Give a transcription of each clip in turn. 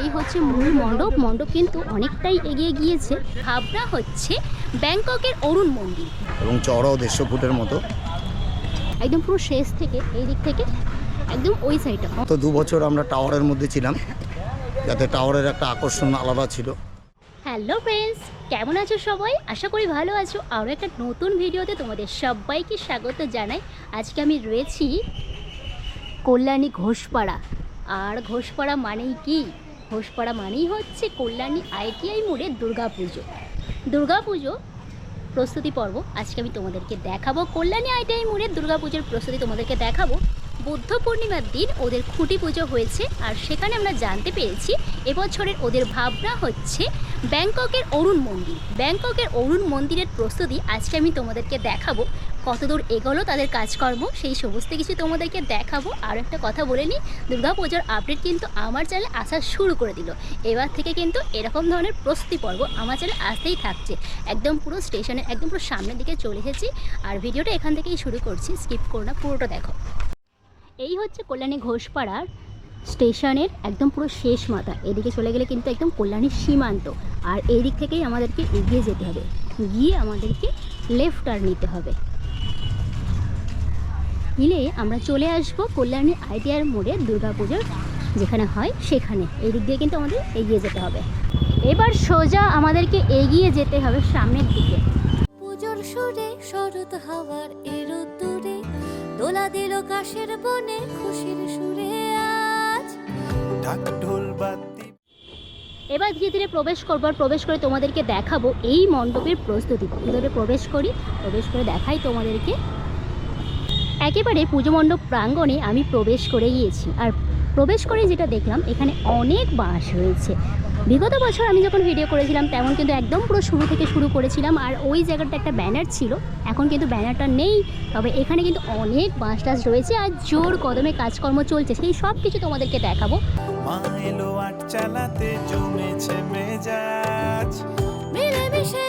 এই হচ্ছে মূল মণ্ডপ। মণ্ডপ কিন্তু অনেকটাই এগিয়ে গিয়েছে। ভাবনা হচ্ছে ব্যাংককের অরুণ মন্দির। এবং চওড়াও দেড়শো ফুটের মতো। একদম পুরো শেষ থেকে এই দিক থেকে একদম ওই সাইডটা তো দু বছর আমরা টাওয়ারের মধ্যে ছিলাম। যাতে টাওয়ারের একটা আকর্ষণ আলাদা ছিল। হ্যালো ফ্রেন্ডস কেমন আছো সবাই? আশা করি ভালো আছো। আরও একটা নতুন ভিডিওতে তোমাদের সবাইকে স্বাগত জানাই। আজকে আমি রয়েছি কল্যাণী ঘোষপাড়া। আর ঘোষপাড়া মানেই কি? ঘোষপাড়া মানেই হচ্ছে কল্যাণী আইটিআই মোড়ে দুর্গাপুজো। দুর্গাপুজো প্রস্তুতি পর্ব। আজকে আমি তোমাদেরকে দেখাবো কল্যাণী আইটিআই মোড়ের দুর্গাপুজোর প্রস্তুতি তোমাদেরকে দেখাবো। বুদ্ধ পূর্ণিমার দিন ওদের খুঁটি পুজো হয়েছে আর সেখানে আমরা জানতে পেরেছি এবছরের ওদের ভাবনা হচ্ছে ব্যাংককের অরুণ মন্দির। ব্যাংককের অরুণ মন্দিরের প্রস্তুতি আজকে আমি তোমাদেরকে দেখাবো। কতদূর এগোলো তাদের কাজকর্ম, সেই সমস্ত কিছু তোমাদেরকে দেখাবো। আর একটা কথা বলে নিই দুর্গাপুজোর আপডেট কিন্তু আমার চ্যানেলে আসা শুরু করে দিল। এবার থেকে কিন্তু এরকম ধরনের প্রস্তুতি পর্ব আমার চ্যানেলে আসতেই থাকছে। একদম পুরো স্টেশনে একদম পুরো সামনের দিকে চলে এসেছি। আর ভিডিওটা এখান থেকেই শুরু করছি স্কিপ করো না, পুরোটা দেখো। এই হচ্ছে কল্যাণী ঘোষপাড়ার স্টেশনের একদম পুরো শেষ মাথা। এদিকে চলে গেলে কিন্তু একদম কল্যাণীর সীমান্ত। আর এই দিক থেকেই আমাদেরকে এগিয়ে যেতে হবে। গিয়ে আমাদেরকে লেফট টার্ন নিতে হবে। নিলে আমরা চলে আসব কল্যাণী আইটিআর মোড়ে দুর্গাপুজোর যেখানে হয় সেখানে। এই দিক দিয়ে কিন্তু আমাদের এগিয়ে যেতে হবে। এবার সোজা আমাদেরকে এগিয়ে যেতে হবে সামনের দিকে। পুজোর সুরে শরৎ হাওয়ার এরো দূরে দোলা দিল কাশের বনে খুশির সুরে আজ। ঢাক ঢোল বাদ্যি এবার ধীরে ধীরে প্রবেশ করবার প্রবেশ করে তোমাদেরকে দেখাবো এই মণ্ডপের প্রস্তুতি। ভিতরে প্রবেশ করি? প্রবেশ করে দেখাই তোমাদেরকে। একেবারে পুজো মণ্ডপ প্রাঙ্গণে আমি প্রবেশ করে গিয়েছি। আর প্রবেশ করে যেটা দেখলাম এখানে অনেক বাঁশ রয়েছে। বিগত বছর আমি যখন ভিডিও করেছিলাম তেমন কিন্তু একদম পুরো শুরু থেকে শুরু করেছিলাম। আর ওই জায়গাটা একটা ব্যানার ছিল। এখন কিন্তু ব্যানারটা নেই। তবে এখানে কিন্তু অনেক বাঁশ টাস রয়েছে। আর জোর কদমে কাজকর্ম চলছে। সেই সব কিছু তোমাদেরকে দেখাবো। চালাতে জমেছে মেজাজ। মিলেমিশে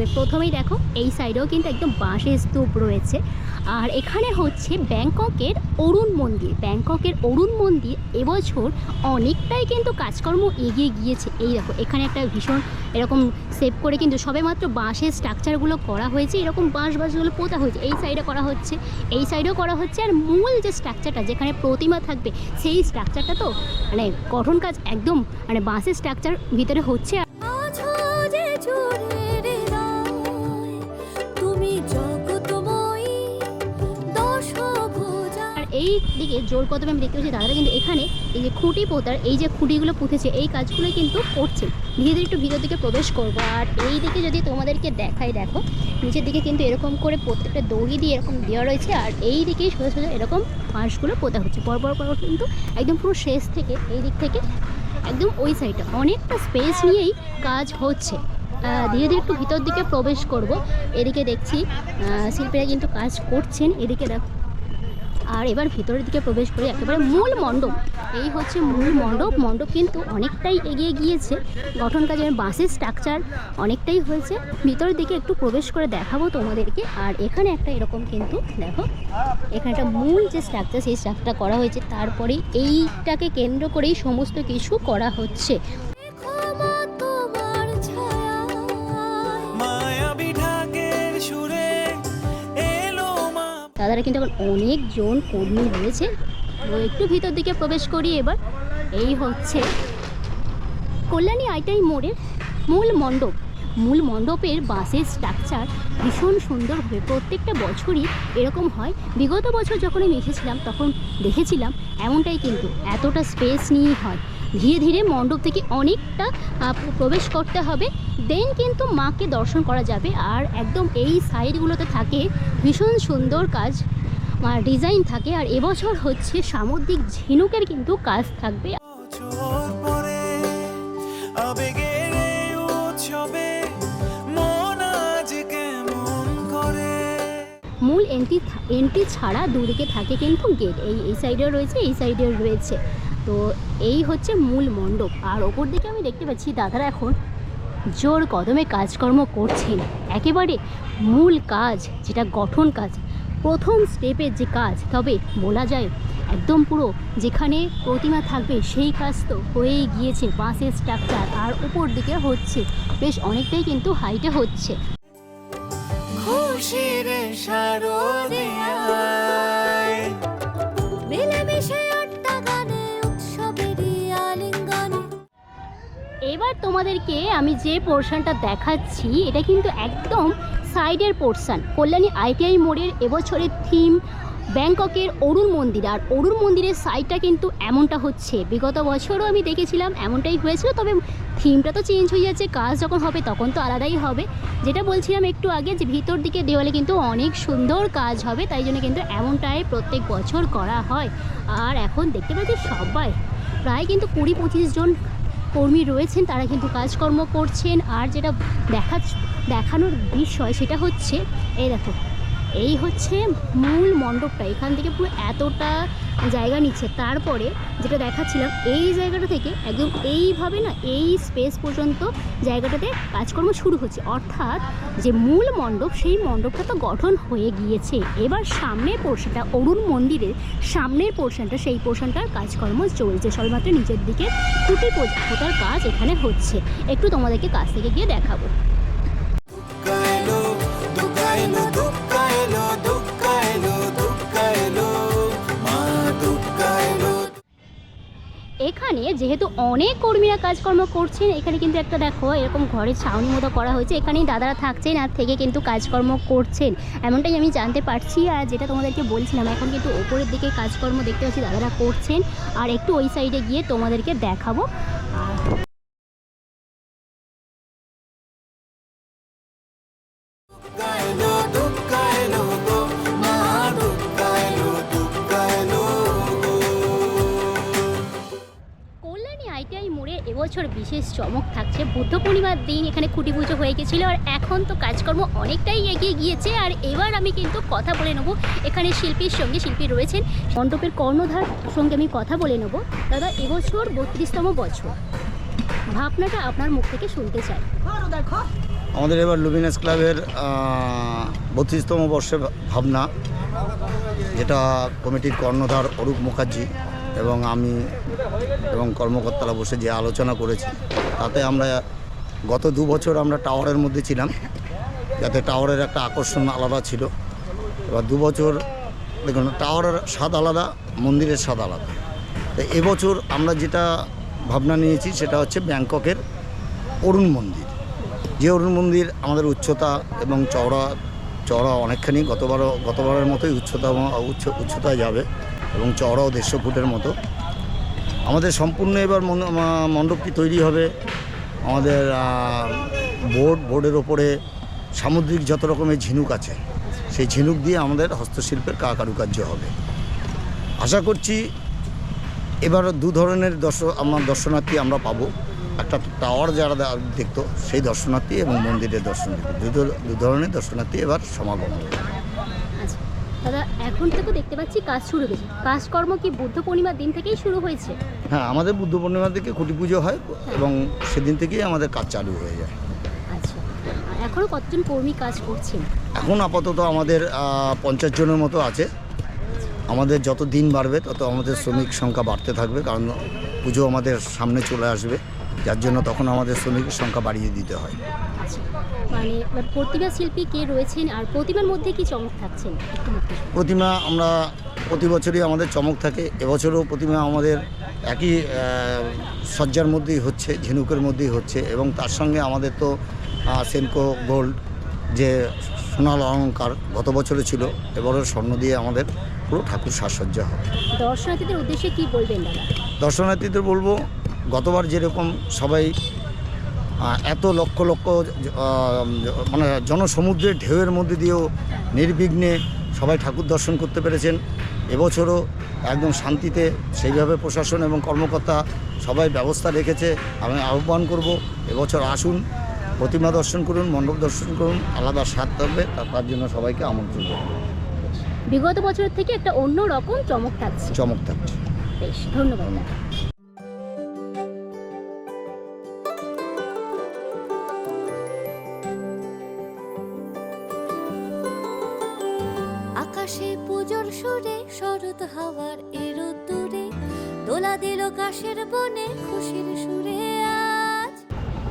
তবে প্রথমেই দেখো, এই সাইডেও কিন্তু একদম বাঁশের স্তূপ রয়েছে। আর এখানে হচ্ছে ব্যাংককের অরুণ মন্দির। ব্যাংককের অরুণ মন্দির এবছর অনেকটাই কিন্তু কাজকর্ম এগিয়ে গিয়েছে। এই দেখো, এখানে একটা ভীষণ এরকম সেভ করে কিন্তু সবেমাত্র বাঁশের স্ট্রাকচারগুলো করা হয়েছে। এরকম বাঁশ বাঁশগুলো পোতা হয়েছে। এই সাইডে করা হচ্ছে, এই সাইডেও করা হচ্ছে। আর মূল যে স্ট্রাকচারটা যেখানে প্রতিমা থাকবে, সেই স্ট্রাকচারটা তো মানে গঠন কাজ একদম মানে বাঁশের স্ট্রাকচার ভিতরে হচ্ছে। এই দিকে জোর কদমে আমি দেখতে পাচ্ছি দাদারা কিন্তু এখানে এই যে খুঁটি পোতার, এই যে খুঁটিগুলো পুঁতেছে, এই কাজগুলো কিন্তু করছে। ধীরে ধীরে একটু ভিতর দিকে প্রবেশ করব। আর এই দিকে যদি তোমাদেরকে দেখাই, দেখো, নিচের দিকে কিন্তু এরকম করে প্রত্যেকটা দড়ি দিয়ে এরকম দেওয়া রয়েছে। আর এই দিকেই সোজা সোজা এরকম বাঁশগুলো পোতা হচ্ছে। পর পর পর কিন্তু একদম পুরো শেষ থেকে, এই দিক থেকে একদম ওই সাইডটা। অনেকটা স্পেস নিয়েই কাজ হচ্ছে। ধীরে ধীরে একটু ভিতর দিকে প্রবেশ করব। এদিকে দেখছি শিল্পীরা কিন্তু কাজ করছেন। এদিকে দেখো আর এবার ভিতরের দিকে প্রবেশ করে একেবারে মূল মণ্ডপ। এই হচ্ছে মূল মণ্ডপ। মণ্ডপ কিন্তু অনেকটাই এগিয়ে গিয়েছে। গঠন কাজের বাসের স্ট্রাকচার অনেকটাই হয়েছে। ভিতরের দিকে একটু প্রবেশ করে দেখাবো তোমাদেরকে। আর এখানে একটা এরকম কিন্তু দেখো, এখানে একটা মূল যে স্ট্রাকচার সেই স্ট্রাকচার করা হয়েছে। তারপরে এইটাকে কেন্দ্র করেই সমস্ত কিছু করা হচ্ছে। তাদের কিন্তু এখন অনেকজন কর্মী রয়েছে। তো একটু ভিতর দিকে প্রবেশ করি এবার। এই হচ্ছে কল্যাণী আইটাই মোড়ের মূল মণ্ডপ। মূল মণ্ডপের বাসের স্ট্রাকচার ভীষণ সুন্দরভাবে প্রত্যেকটা বছরই এরকম হয়। বিগত বছর যখন আমি এসেছিলাম, তখন দেখেছিলাম এমনটাই কিন্তু, এতটা স্পেস নিয়েই হয়। ধীরে ধীরে মণ্ডপ থেকে অনেকটা প্রবেশ করতে হবে। দেন কিন্তু মাকে দর্শন করা যাবে। আর একদম এই সাইডগুলোতে থাকে ভীষণ সুন্দর কাজ ডিজাইন থাকে। আর এবছর হচ্ছে সামুদ্রিক ঝিনুকের কিন্তু কাজ থাকবে। মূল এন্ট্রি এন্ট্রি ছাড়া দুদিকে থাকে কিন্তু গেট এই এই সাইডেও রয়েছে এই সাইডেও রয়েছে। তো এই হচ্ছে মূল মণ্ডপ। আর ওপর দিকে আমি দেখতে পাচ্ছি দাদারা এখন জোর কদমে কাজকর্ম করছেন। একেবারে মূল কাজ, যেটা গঠন কাজ, প্রথম স্টেপের যে কাজ, তবে বলা যায় একদম পুরো যেখানে প্রতিমা থাকবে সেই কাজ তো হয়েই গিয়েছে, বাঁশের স্ট্রাকচার আর উপর দিকে হচ্ছে বেশ অনেকটাই কিন্তু হাইটে হচ্ছে। খুশির শারদিয়ায় এবার তোমাদেরকে আমি যে পোর্শনটা দেখাচ্ছি, এটা কিন্তু একদম সাইডের পোর্শন কল্যাণী আইটিআই মোড়ের এবছরের থিম ব্যাংককের অরুণ মন্দির। আর অরুণ মন্দিরের সাইডটা কিন্তু এমনটা হচ্ছে। বিগত বছরও আমি দেখেছিলাম এমনটাই হয়েছিল, তবে থিমটা তো চেঞ্জ হয়ে যাচ্ছে, কাজ যখন হবে তখন তো আলাদাই হবে। যেটা বলছিলাম একটু আগে যে ভিতর দিকে দেওয়ালে কিন্তু অনেক সুন্দর কাজ হবে, তাই জন্য কিন্তু এমনটাই প্রত্যেক বছর করা হয়। আর এখন দেখতে পাচ্ছি সবাই, প্রায় কিন্তু কুড়ি পঁচিশ জন কর্মী রয়েছেন, তারা কিন্তু কাজকর্ম করছেন। আর যেটা দেখা দেখানোর বিষয় সেটা হচ্ছে এই দেখো এই হচ্ছে মূল মণ্ডপটা। এখান থেকে পুরো এতটা জায়গা নিচ্ছে। তারপরে যেটা দেখাচ্ছিলাম, এই জায়গাটা থেকে একদম এইভাবে না, এই স্পেস পর্যন্ত জায়গাটাতে কাজকর্ম শুরু হচ্ছে। অর্থাৎ যে মূল মণ্ডপ, সেই মণ্ডপটা তো গঠন হয়ে গিয়েছে। এবার সামনের পোর্শনটা অরুণ মন্দিরের সামনের পোর্শনটা সেই পোর্শনটার কাজকর্ম চলছে। সবেমাত্র নিচের দিকে খুঁটি পোতার কাজ এখানে হচ্ছে। একটু তোমাদেরকে কাছ থেকে গিয়ে দেখাবো। এখানে যেহেতু অনেক কর্মীরা কাজকর্ম করছেন, এখানে কিন্তু একটা দেখো এরকম ঘরের ছাউনি মতো করা হয়েছে। এখানেই দাদারা থাকছেন আর থেকে কিন্তু কাজকর্ম করছেন। এমনটাই আমি জানতে পারছি আর যেটা তোমাদেরকে বলছিলাম, এখন কিন্তু ওপরের দিকে কাজকর্ম দেখতে পাচ্ছি দাদারা করছেন। আর একটু ওই সাইডে গিয়ে তোমাদেরকে দেখাবো। মোড়ে এবছর বিশেষ চমক থাকছে। বুদ্ধ পূর্ণিমার দিন এখানে খুঁটি পুজো হয়ে গেছিল আর এখন তো কাজকর্ম অনেকটাই এগিয়ে গিয়েছে আর এবার আমি কিন্তু কথা বলে নেব। এখানে শিল্পীর সঙ্গে শিল্পী রয়েছেন। মণ্ডপের কর্ণধার সঙ্গে আমি কথা বলে নেব। দাদা এবছর বত্রিশতম বছর। ভাবনাটা আপনার মুখ থেকে শুনতে চাই। আমাদের এবার লুমিনাস ক্লাবের বত্রিশতম বর্ষে ভাবনা যেটা কমিটির কর্ণধার অরূপ মুখার্জি। এবং আমি এবং কর্মকর্তারা বসে যে আলোচনা করেছি, তাতে আমরা গত দু বছর আমরা টাওয়ারের মধ্যে ছিলাম, যাতে টাওয়ারের একটা আকর্ষণ আলাদা ছিল। এবার দু বছর, দেখুন, টাওয়ারের স্বাদ আলাদা, মন্দিরের স্বাদ আলাদা। তো এবছর আমরা যেটা ভাবনা নিয়েছি, সেটা হচ্ছে ব্যাংককের অরুণ মন্দির। যে অরুণ মন্দির আমাদের উচ্চতা এবং চওড়া চওড়া অনেকখানি, গতবারও, গতবারের মতোই উচ্চতা, উচ্চ, উচ্চতায় যাবে। এবং চওড়াও দেড়শো ফুটের মতো। আমাদের সম্পূর্ণ এবার মণ্ডপটি তৈরি হবে। আমাদের বোর্ড, বোর্ডের ওপরে সামুদ্রিক যত রকমের ঝিনুক আছে, সেই ঝিনুক দিয়ে আমাদের হস্তশিল্পের কারুকার্য হবে। আশা করছি এবার দু ধরনের দর্শ আমার দর্শনার্থী আমরা পাবো। একটা টাওয়ার যারা দেখতো, সেই দর্শনার্থী এবং মন্দিরের দর্শনার্থী। দু ধরনের দর্শনার্থী এবার সমাগম। হবে দাদা এখন থেকে দেখতে পাচ্ছি কাজ শুরু হয়েছে। কাজকর্ম কি বুদ্ধ পূর্ণিমার দিন থেকেই শুরু হয়েছে? হ্যাঁ আমাদের বুদ্ধ পূর্ণিমার দিকে খুঁটি পুজো হয় এবং সেদিন থেকেই আমাদের কাজ চালু হয়ে যায়। আচ্ছা। এখনও কতজন কর্মী কাজ করছেন? এখন আপাতত আমাদের পঞ্চাশ জনের মতো আছে। আমাদের যত দিন বাড়বে তত আমাদের শ্রমিক সংখ্যা বাড়তে থাকবে কারণ পুজো আমাদের সামনে চলে আসবে। যার জন্য তখন আমাদের শ্রমিকের সংখ্যা বাড়িয়ে দিতে হয়। আচ্ছা মানে এবার প্রতিমা শিল্পী কে রয়েছেন আর প্রতিমার মধ্যে কি চমক থাকছেন প্রতিমা আমরা প্রতি বছরই আমাদের চমক থাকে। এবছরও প্রতিমা আমাদের একই সজ্জার মধ্যেই হচ্ছে ঝিনুকের মধ্যেই হচ্ছে এবং তার সঙ্গে আমাদের তো সেনকো গোল্ড যে সোনাল অলঙ্কার গত বছরে ছিল এবারও স্বর্ণ দিয়ে আমাদের পুরো ঠাকুর সাজসজ্জা হবে। দর্শনার্থীদের উদ্দেশ্যে কি বলবেন দাদা? দর্শনার্থীদের বলব গতবার যেরকম সবাই এত লক্ষ লক্ষ মানে জনসমুদ্রের ঢেউয়ের মধ্যে দিয়েও নির্বিঘ্নে সবাই ঠাকুর দর্শন করতে পেরেছেন। এবছরও একদম শান্তিতে সেইভাবে প্রশাসন এবং কর্মকর্তা সবাই ব্যবস্থা রেখেছে। আমি আহ্বান করব এবছর আসুন প্রতিমা দর্শন করুন মণ্ডপ দর্শন করুন আলাদা স্বাদ থাকবে তার জন্য সবাইকে আমন্ত্রণ করব। বিগত বছরের থেকে একটা অন্য রকম চমক থাকছে। চমক থাকছে। বেশ ধন্যবাদ। সুরে শরৎ হাওয়ার এর দূরে দোলা দিল কাশের বনে খুশির সুরে।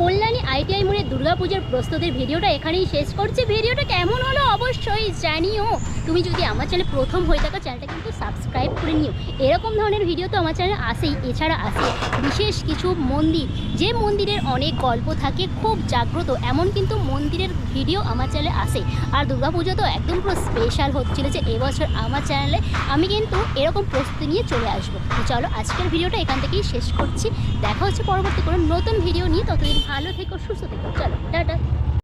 কল্যাণী আইটিআই মোড়ে দুর্গাপূজার প্রস্তুতির ভিডিওটা এখানেই শেষ করছি। ভিডিওটা কেমন হলো অবশ্যই জানিও। তুমি যদি আমার চ্যানেলে প্রথম হয়ে থাকো চ্যানেলটা কিন্তু সাবস্ক্রাইব করে নিও। এরকম ধরনের ভিডিও তো আমার চ্যানেলে আসেই, এছাড়া আসে বিশেষ কিছু মন্দির। যে মন্দিরের অনেক গল্প থাকে, খুব জাগ্রত, এমন কিন্তু মন্দিরের ভিডিও আমার চ্যানেলে আসে। আর দুর্গাপুজো তো একদম পুরো স্পেশাল হচ্ছিল যে এবছর আমার চ্যানেলে আমি কিন্তু এরকম প্রস্তুতি নিয়ে চলে আসব। চলো আজকের ভিডিওটা এখান থেকেই শেষ করছি। দেখা হচ্ছে পরবর্তী কোনো নতুন ভিডিও নিয়ে। ততদিন ভালো থেকো সুস্থ থেকো। চলো টাটা।